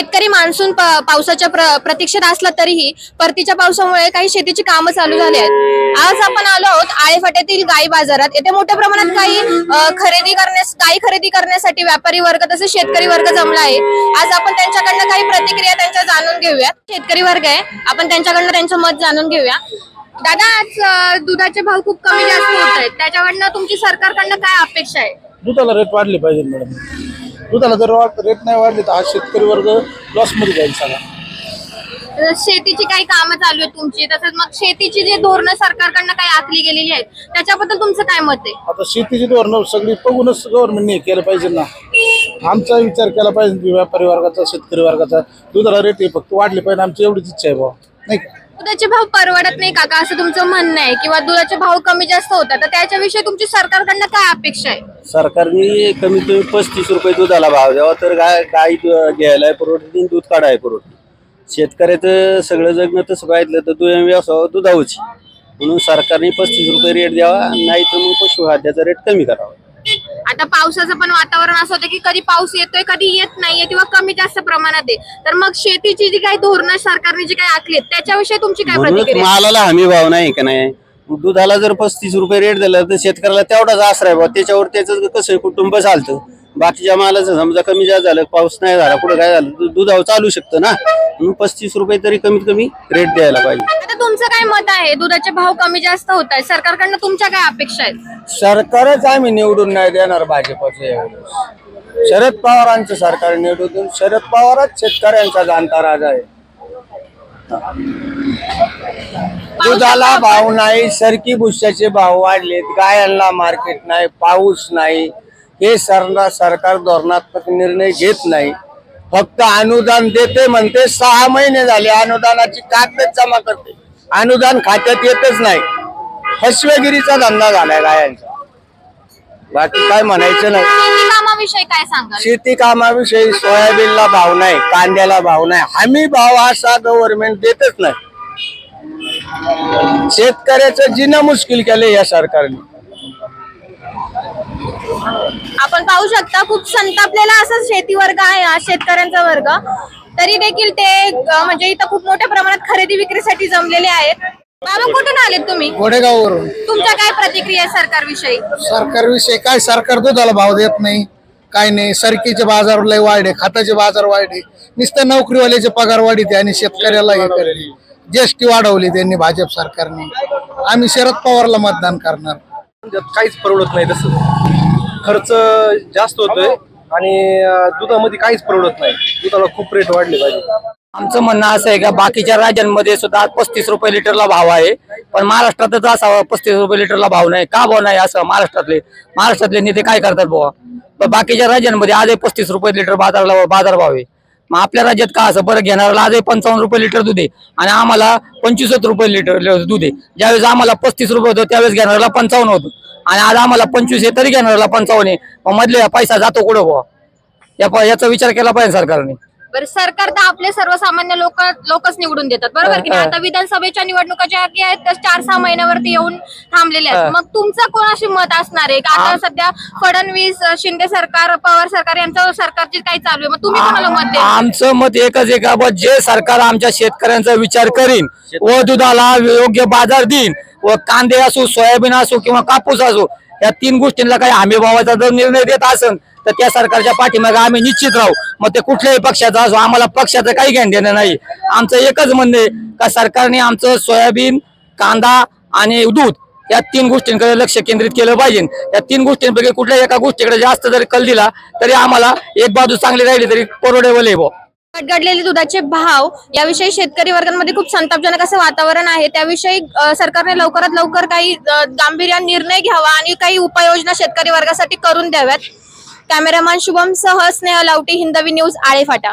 शेतकरी मान्सून पावसाच्या प्र- प्रतीक्षेत असला तरीही परतीच्या पावसामुळे काही शेतीची कामं चालू झाली आहेत. आज आपण आलो आहोत आळेफाट्यातील गाई बाजारात. येथे मोठ्या प्रमाणात काही खरेदी करण्यास गाई खरेदी करण्यासाठी व्यापारी वर्ग तसेच शेतकरी वर्ग जमला आहे. आज आपण त्यांच्याकडनं काही प्रतिक्रिया त्यांच्या जाणून घेऊया शेतकरी वर्ग आहे. आपण त्यांच्याकडनं त्यांचं मत जाणून घेऊया. दादा आज दुधाचे भाव खूप कमी जास्त होत आहेत. त्याच्याकडनं तुमची सरकारकडनं काय अपेक्षा आहे? दुधाला रेट वाढले पाहिजे मॅडम दुधाला जर रेट नाही वाढले तर हा शेतकरी वर्ग लॉसमध्ये जाईल सगळा. शेतीची काही कामं चालू आहेत तुमची तसंच मग शेतीची जी धोरणं सरकारकडनं काही आखली गेलेली आहेत त्याच्याबद्दल तुमचं काय मत आहे? आता शेतीची धोरणं सगळी बघूनच गव्हर्नमेंटने केलं पाहिजे ना. आमचा विचार केला पाहिजे की व्यापारी वर्गाचा शेतकरी वर्गाचा. दुधाला रेट हे फक्त वाढले पाहिजे आमची एवढीच इच्छा आहे बुवा. नाही का? दुधाचे भाव परवडत नाही काका असं तुमचं म्हणणं आहे. किंवा दुधाचे भाव कमी जास्त होतात तर त्याच्याविषयी तुमची सरकारकडनं काय अपेक्षा आहे? सरकारने कमीत कमी पस्तीस रुपये दुधाला भाव द्यावा. तर गाय दु- घ्यायला परवडते दूध काढाय परवडते शेतकऱ्याचं सगळं जगणं तसं पाहिलं तर दुय्यम व्यवसाय दुधावची म्हणून सरकारने पस्तीस रुपये रेट द्यावा नाही तर मग पशुखाद्याचा रेट कमी करावा. आता पावसाचं पण वातावरण असं होतं की कधी पाऊस येतोय कधी येत नाहीये किंवा कमी जास्त प्रमाणात आहे. तर मग शेतीची जी काही धोरणं सरकारने जी काही आखली आहेत त्याच्याविषयी तुमची काय म्हणूनच प्रतिक्रिया आहे? मालाला हमी भाव नाही का नाही? दुधाला जर पस्तीस रुपये रेट दिला तर शेतकऱ्याला तेवढाच आसरा आहे बा त्याच्यावर त्याचं कसं कुटुंब चालतं. बाकीच्या मालाचं समजा कमी जास्त झालं पाऊस नाही झाला कुठं काय झालं दुधावर चालू शकतं ना. म्हणून पस्तीस रुपये तरी कमीत कमी रेट द्यायला पाहिजे. आता तुमचं काय मत आहे? दुधाचे भाव कमी जास्त होत आहेत. सरकारकडनं तुमच्या काय अपेक्षा आहेत? सरकारच आम्ही निवडून नाही देणार भाजपचं यावेळेस शरद पवारांचं सरकार निवडून देऊन शरद पवारच शेतकऱ्यांचा जाणता राजा आहे. दुधाला भाव नाही सरकी भुशाचे भाव वाढलेत गायांना मार्केट नाही पाऊस नाही. हे सरना सरकार धोरणात्मक निर्णय घेत नाही. फक्त अनुदान देते म्हणते सहा महिने झाले अनुदानाची कागद जमा करते. अनुदान खात्यात येतच नाही. फसवेगिरीचा धंदा झालाय गायांचा. बाकी काय म्हणायचं नाही. शेती कामाविषयी काय सांगाल? शेती कामाविषयी सोयाबीनला भाव नाही कांद्याला भाव नाही. हमी भाव असा गव्हर्नमेंट देतच नाही. शेतकऱ्याचं जिणं मुश्किल केलं या सरकारने. आपण पाहू शकता खूप संतापलेला असा शेती वर्ग आहे हा शेतकऱ्यांचा वर्ग. तरी देखील ते अं, म्हणजे इथं खूप मोठ्या प्रमाणात खरेदी विक्रीसाठी जमलेले आहेत. बाबा कुठून आलेत तुम्ही? गोडेगाववरून तुमच्या काय प्रतिक्रिया आहे सरकारविषयी? सरकारविषयी काय सरकार दुधाला भाव देत नाही काय नाही. सरकीचे बाजार लय वाढले खताचे बाजार वाढले. नुसतं नोकरीवाल्याचे पगार वाढीते आणि शेतकऱ्याला हे करते जीएसटी वाढवली त्यांनी भाजप सरकारने. आम्ही शरद पवारला मतदान करणार. त्यात काहीच परवडत नाही तसं. खर्च जास्त होतोय आणि दुधामध्ये काहीच परवडत नाही. दुधाला खूप रेट वाढले पाहिजे. आमचं म्हणणं असं आहे का बाकीच्या राज्यांमध्ये सुद्धा पस्तीस रुपये लिटरला भाव आहे. पण महाराष्ट्रातच असा पस्तीस रुपये लिटरला भाव नाही. का भाव नाही असं महाराष्ट्रातले महाराष्ट्रातले नेते काय करतात बुवा? पण बाकीच्या राज्यांमध्ये आजही पस्तीस रुपये लिटर बाजारला बाजार भाव आहे. मग आपल्या राज्यात का असं? बरं घेणाऱ्याला आजही पंचावन्न रुपये लिटर दूध आहे. आणि आम्हाला पंचवीस रुपये लिटर दूध आहे. ज्यावेळेस आम्हाला पस्तीस रुपये होतं त्यावेळेस घेणाऱ्याला पंचावन्न होतं. आणि आज आम्हाला पंचवीस आहे तरी घेणाऱ्याला पंचावन्न आहे. मग मधले पैसा जातो कुठं बुवा? या याचा विचार केला पाहिजे सरकारने. बरं सरकार तर आपले सर्वसामान्य लोक लोकच निवडून देतात. बरोबर की नाही? आता विधानसभेच्या निवडणुका ज्या की आहेत त्या चार सहा महिन्यावरती येऊन थांबलेले आहेत. मग तुमचं कोणाशी मत असणार आहे? का आता सध्या फडणवीस शिंदे सरकार पवार सरकार यांचं सरकारची काही चालू आहे? मग तुम्ही कोणाला मत द्या आमचं मत एकच आहे का? बुवा जे सरकार आमच्या शेतकऱ्यांचा विचार करीन व दुधाला योग्य बाजार देईन व कांदे असो सोयाबीन असो किंवा कापूस असो या तीन गोष्टींना काही हमी भावाचा जर निर्णय देत असन तर त्या सरकारच्या पाठीमागे आम्ही निश्चित राहू. मग ते कुठल्याही पक्षाचा असो आम्हाला पक्षाचं काही घेण देणं नाही. आमचं एकच म्हणणं आहे का सरकारने आमचं सोयाबीन कांदा आणि दूध या तीन गोष्टींकडे लक्ष केंद्रित केलं पाहिजे. या तीन गोष्टींपैकी कुठल्याही एका गोष्टीकडे जास्त जरी कल दिला तरी आम्हाला एक बाजू चांगली राहिली तरी परवडेबल आहे घडलेले दुधाचे भाव याविषयी शेतकरी वर्गांमध्ये खूप संतापजनक असं वातावरण आहे. त्याविषयी सरकारने लवकरात लवकर काही अ, गांभीर्याने निर्णय घ्यावा आणि काही उपाययोजना शेतकरी वर्गासाठी करून द्याव्यात. कॅमेरामॅन शुभम सह स्नेह लावटी हिंदवी न्यूज आळेफाटा.